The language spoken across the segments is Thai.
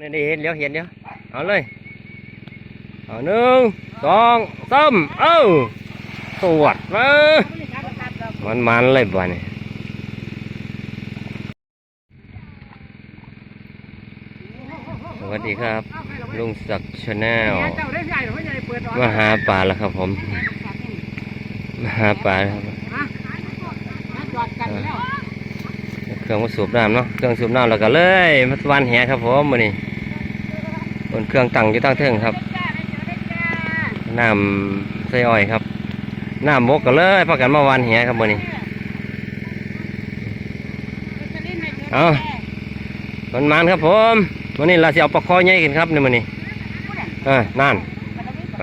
นี่นี่เห็นเดี๋ยวเห็นเดี๋ยวเอาเลยเอาหนึ่งสองสามเอ้าสวัสดมามันมันๆเลยบ้านี่สวัสดีครับ ลุงศักดิ์ชาแนลมาหาปลาแล้วครับผม มาหาปลาแล้วครับเค รื่องมาสูบน้ำเนาะเครื่องสูบน้ำแล้วก็เลยมาวันแหครับผมมือนี้บนเครื่องตั้งอยู่ตั้งเทิงครับน้ำใส่อ้อยครับน้ำบกก็เลยพากันมาวันแหครับมือนี้เอามันมันครับผมวันนี้เราจะเอาปลาคอใหญ่กันครับในมือนี้เออนั่น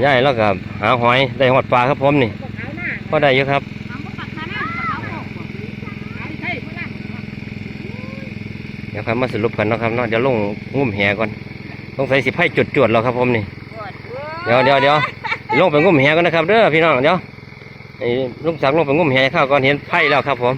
ใหญ่แล้วก็หาหอยได้หอดปลาครับผมนี่ก็ได้อยู่ครับ เดี๋ยวครับมาสรุปกันเนาะครับเนาะเดี๋ยวลงงุ่มแหก่อนสงสัยสิไพ่จุดจวดๆแล้วครับผมนี่เดี๋ยวเดี๋ยวเดี๋ยวลงไปงุ่มแหก่อนนะครับเด้อพี่น้องเดี๋ยวไอ้ลุงสักดิ์ลงไปงุ่มแหข้าวก่อนเห็นไพ่แล้วครับผม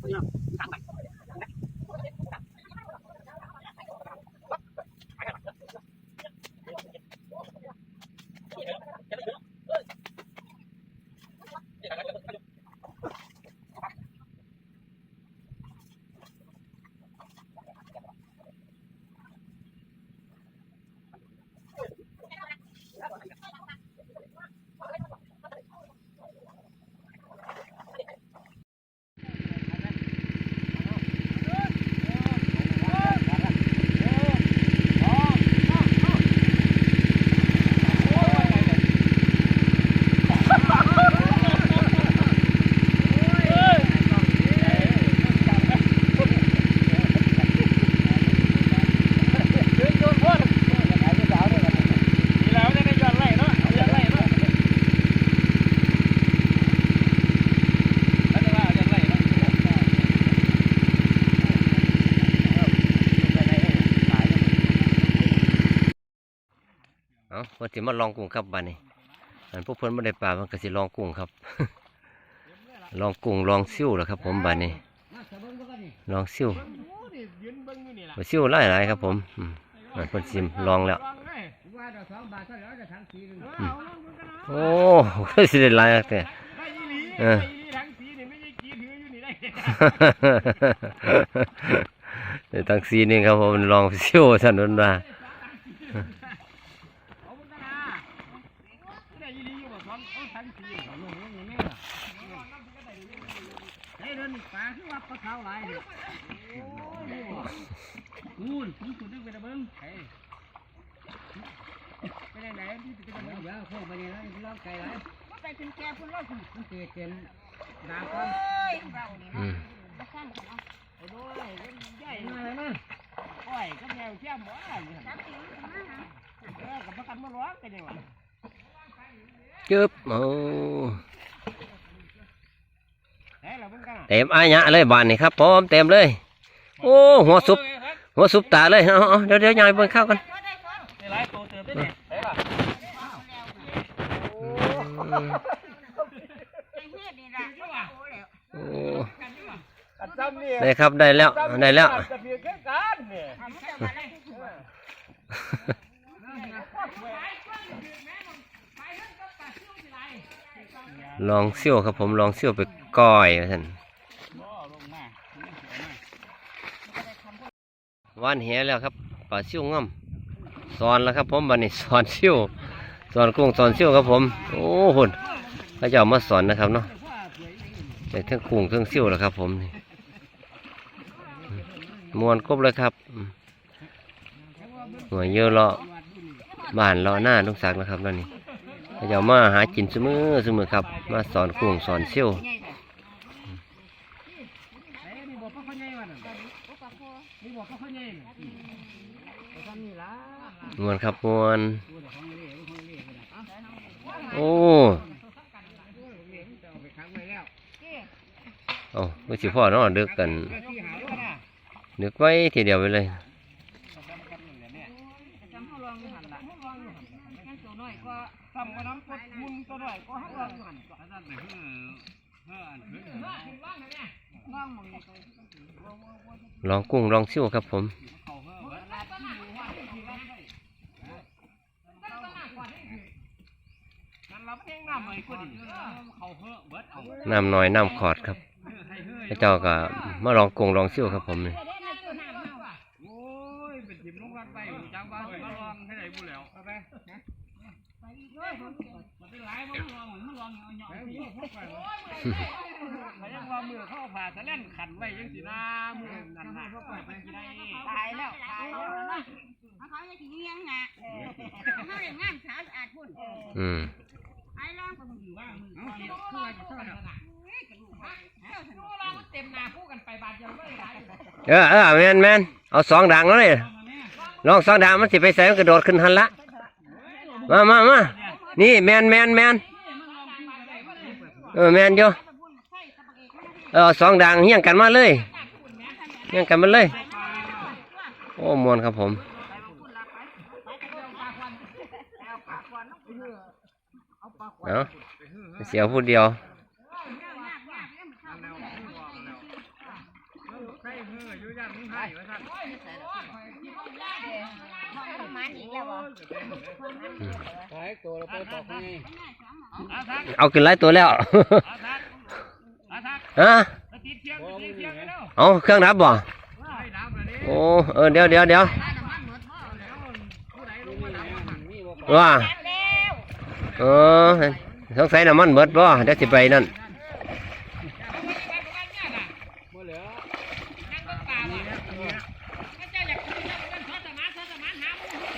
เอ วันที่มาลองกุ้งครับบ้านนี้อันพวกเพิ่นไม่ได้ปลามันก็สิลองกุ้งครับ ลองกุ้งลองซิ่วแหละครับ ผมบ้านนี้ ลองซิ่วไปซิ่วหลายหลายๆครับ ผมอืมอันเพิ่นซิมลองแล้วว่าดอกสองบาทเท่าไหร่จะทั้งสีหนึ่งโอ้ก็สิได้หลายแต่เออทั้งสีนี่ไม่ใช่กีถืออยู่นี่ได้เดี๋ยวตั้งซีหนึงครับผมลองซิ่วสันนว่าเอาบุญกันนะได้ยี่ลีอยู่บ่สองเอาทั้งสีเอาลงลงอย่างนี้ล่ะไอ้เดินปลาคือว่าปลา ขาวหลายเนี่ยนู่นผมสุดนึกไปตะเบิ้งไอ้ไปไหนไหนที่ไปตะเบิ้งเดี๋ยวพวกไปนี่แล้วล้างไก่ไรไปเป็นแกพุ่นรอดหุ่นมันเกิดเต็มดาก่อนเอ้ยเรานี่อืนะมมาข้างกันเนาะโอ้ยใหญ่เลยนะโอ้ยก็แมวเชี่ยมว่าเนี่ยสามสี่มันมาหาเออกับประกันมาร้องกันยังวะจึ๊บโอ้ เฮ้ยเราเพิ่งกันเต็มอายะเลยบานนี่ครับผมเต็มเลย โอ้หัวซุปหัวซุปตาเลยเอาเอาเดี๋ยวเดี๋ยวยายเบิ่งข้าวกันก็ได้คนในร้ายตัวเติมได้เนี่ยเฮ้ยป่ะอืมไอ้เฮ็ดนี่ล่ะโอ้แล้วโอ้กันจำนี่ได้ครับได้แล้วได้แล้วจะเพียงแค่กันเนี่ยทำจะมาได้ทุกหัวลองเซี่ยวครับผมลองเซี่ยวไป ก้อยว่าท่านว่านแหแล้วครับปลาเซี่ยวง่อมสอนแล้วครับผมบันนี้สอนเซี่ยวสอนกุ้งสอนเซี่ยวครับผม โอ้โหนพระเจ้ามาสอนนะครับเนาะแต่ทั้งกุ้งทั้งเซี่ยวแล้วครับ ผมนี่มวนกบเลยครับหัวเยอะเลาะบ้านเลาะหน้าลุงศักดิ์นะครับนั่นนี่พระเจ้ามาหากินเสมอเสมอครับ มาสอนกุ้งสอนเซี่ยว ใหญ่ค่ะ เฮ้ยนี่บอกพ่อเขาใหญ่วันนั้น โอ้ปะโค นี่บอกพ่อเขาใหญ่น่ะไปทำนี่ละ มวนครับมวนดูแต่ของเล่ของเล่ไปนะโอ้เล่จะเอาไปค้างไม่สิพ่อเนาะเดึกกันนึกไว้ทีเดียวไปเลยลองอยู่หันล่ะงั้นตัวน้อยก็ทำกับน้ำกดมุนตัวหน่อยก็ให้เราหันก่อนนั่นเลอเฮ้ออันเฮ้อมองมองนี่ก็ลองกุ้งลองซิ่วครับผม เขาเฮ้อเบิด นั่นเราเองน้ำเลยก็ดีเขาเฮ้อเบิดเอาน้ำน้อยน้ำขอดครับให้เฮ้อพระเจ้าก็มาลองกุ้งลองซิ่วครับผมนี่เด้ในตัวน้ำเฮาโอ้ยเป็นทิมลงวัดไปจังบ้านมาลองให้ไหนบุแล้วเอาไปนะมันเป็นไรมันลองมันลองเอาหยอกพี่เขายังว่ามือเข้าผ่าทะเล่นขันไว้ยังสีน้ามือนั่นน่ะเขาปล่อยไปกี่ได้ตายแล้วตายแล้วนะเขาจะสิเลี้ยงงะเขาได้งานสาวสะอาดพุ่นอืม เออเออแมนแมนเอาสองด่างแล้วเลยลองสองด่างมันสิไปใส่มันกระโดดขึ้นหันละมามามานี่แมนแมนแมนเออแมนอยู่เออสองด่างเฮี้ยงกันมาเลยเฮี้ยงกันมาเลย โอ้มวนครับผม เนาะเสียวพูดเดียวเอากินไล่ตัวแล้วฮะเอาเครื่องดับบ่โอ้เออเดี๋ยวเดี๋ยวเดี๋ยวว่า เออสงสัยน้ำมันเบิดบ่เดี๋ยวสิไปนั่น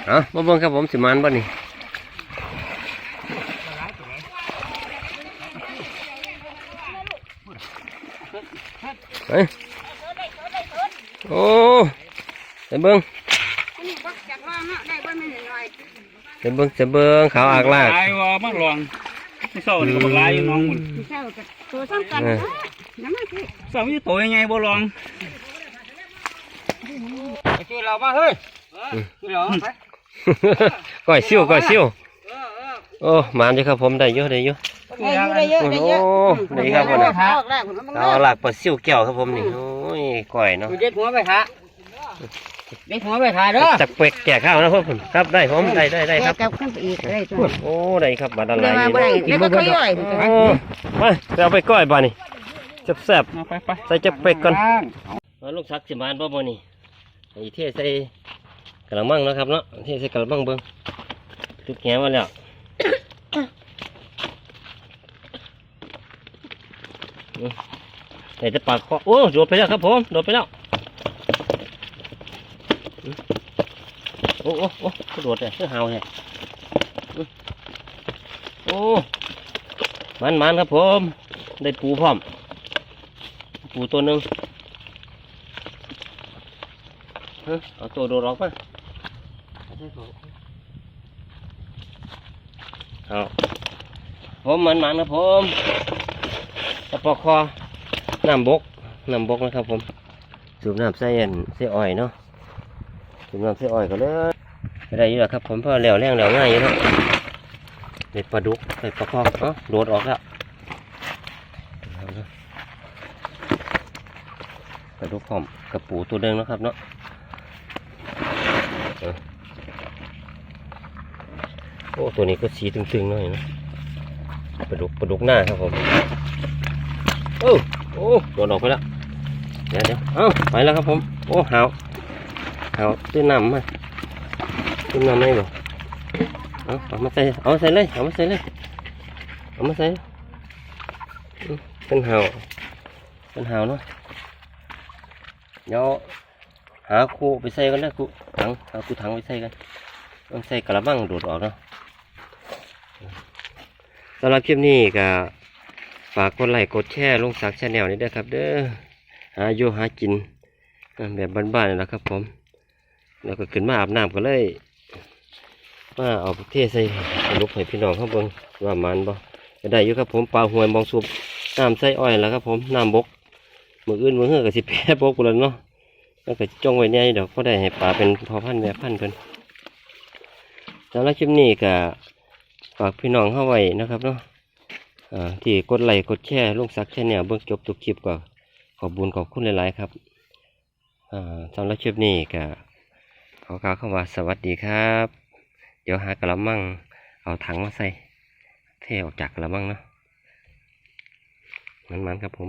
เอะมาเบิ่งครับผมสิมันบ่นี่เฮ้ยโอ้ไปเบิ่งอันนี้บ่ จากว่าเนาะได้บ่แม่นน้อยไปเบิ่งไปเบิ่งขาวอากลากลายว่ามันลองไม่เศร้านี่ก็บอกลายอยู่น้องมันสิเช้าก็ตัวซ้ำกันน้ำมันสิเศร้ามีตัวยังไงบ่ลองช่วยเราบ้างเฮ้ยช่วยเราไปก้อยซิ่วก้อยซิ่วโอ้หมานอยู่ครับผมได้เยอะได้เยอะได้อยู่ได้เยอะได้เยอะโอ้ได้ครับผมออกแล้วผมขาวอากลากปลาซิ่วแก้วครับผมนี่โอ้ยก้อยเนาะเด็ดหัวไปหา เด็ดหัวไปหาเด้อจักเป็กแก่ข้าวนะครับผมครับได้ผมได้ได้ได้ครับกับขึ้นไปอีกได้ตัวโอ้ได้ครับบาดอะไรได้มาบ่ได้แล้วก็ค่อยย่อยโอ้มาไปเอาไปก้อยบ้านี่แซ่บไปไปๆใส่จักเป็กก่อนมาลูกซักสิมานบ่บ่นี่ไอ้เทใส่กระมังเนาะครับเนาะเทใส่กระมังเบิ่งทุกแหงมาแล้วไหนจะปากคอโอ้โดดไปแล้วครับผมโดดไปแล้วอืมโอ้โอ้โอ้กระโดดเลยเพื่อห่าเนี่ยโอ้มันมันครับผม ได้ปูพร้อม ปูตัวหนึ่งเฮ้ยเอาตัวโดดออกมาเอาผมมันมันครับผมตะปอกคอน้ำบกน้ำบกนะครับผม สูบน้ำใส่อันใส่อ้อยเนาะสูบน้ำใส่อ้อยก็เลย ไม่ได้อยู่แล้วครับ ผมเพราะเหลวแรงเหลวง่ายอยู่นะเด็ดปลาดุกเด็ดปลาคอกเอ้าโดดออกแล้วปลาดุกพร้อมกับปูตัวเดิมนะครับเนาะโอ้ตัวนี้ก็สีตึงๆหน่อยนะปลาดุกปลาดุกหน้าครับผมโอ้โอ้โดดออกไปแล้วเดี๋ยวเดี๋ยวเอ้าไปแล้วครับผมโอ้หาวหาวตื้นน้ำมา ตื้นน้ำไม่บ่เอาเอามาใส่เอาใส่เลยเอามาใส่เลยเอามาใส่เป็นหาวเป็นหาวเนาะเดี๋ยวหาคูไปใส่กันนะคูถังเอาคูถังไปใส่กันต้องใส่กระมังโดดออกเนาะสำหรับคลิปนี้ก็ฝากกดไลค์กดแชร์ลงสักชาแนลนี้ด้วยครับ เด้อหาอยู่หากินแบบบ้านๆนี่แหละครับผม แล้วก็ขึ้นมาอาบน้ำก็เลย มาเอาเทใส่ลูกให้พี่น้องเขาเบิ่งว่ามันบ่ก็ได้อยู่ครับผมปลาหวยมองสูบน้ำใส่อ้อยแล้วครับผมน้ำบกมืออื่นมือเฮือกสิแพ้บกกูแล้วเนาะแล้วก็จ้องไว้เนี่ยเดี๋ยวก็ได้ให้ปลาเป็นพอพันแม่พันเพิ่นสำหรับคลิปนี้ก็ฝากพี่น้องเข้าไว้นะครับเนาะที่กดไลค์กดแชร์ลุงซักแชร์เนี่ยเบิ่งจบทุกคลิปก็ขอบบุญขอบคุณหลายๆครับสำหรับคลิปนี้ก็ขอกล่าวคำว่าสวัสดีครับ ดี๋ยวหากระมัง เอาถังมาใส่เทออกจากกระมังเนาะมันๆครับผม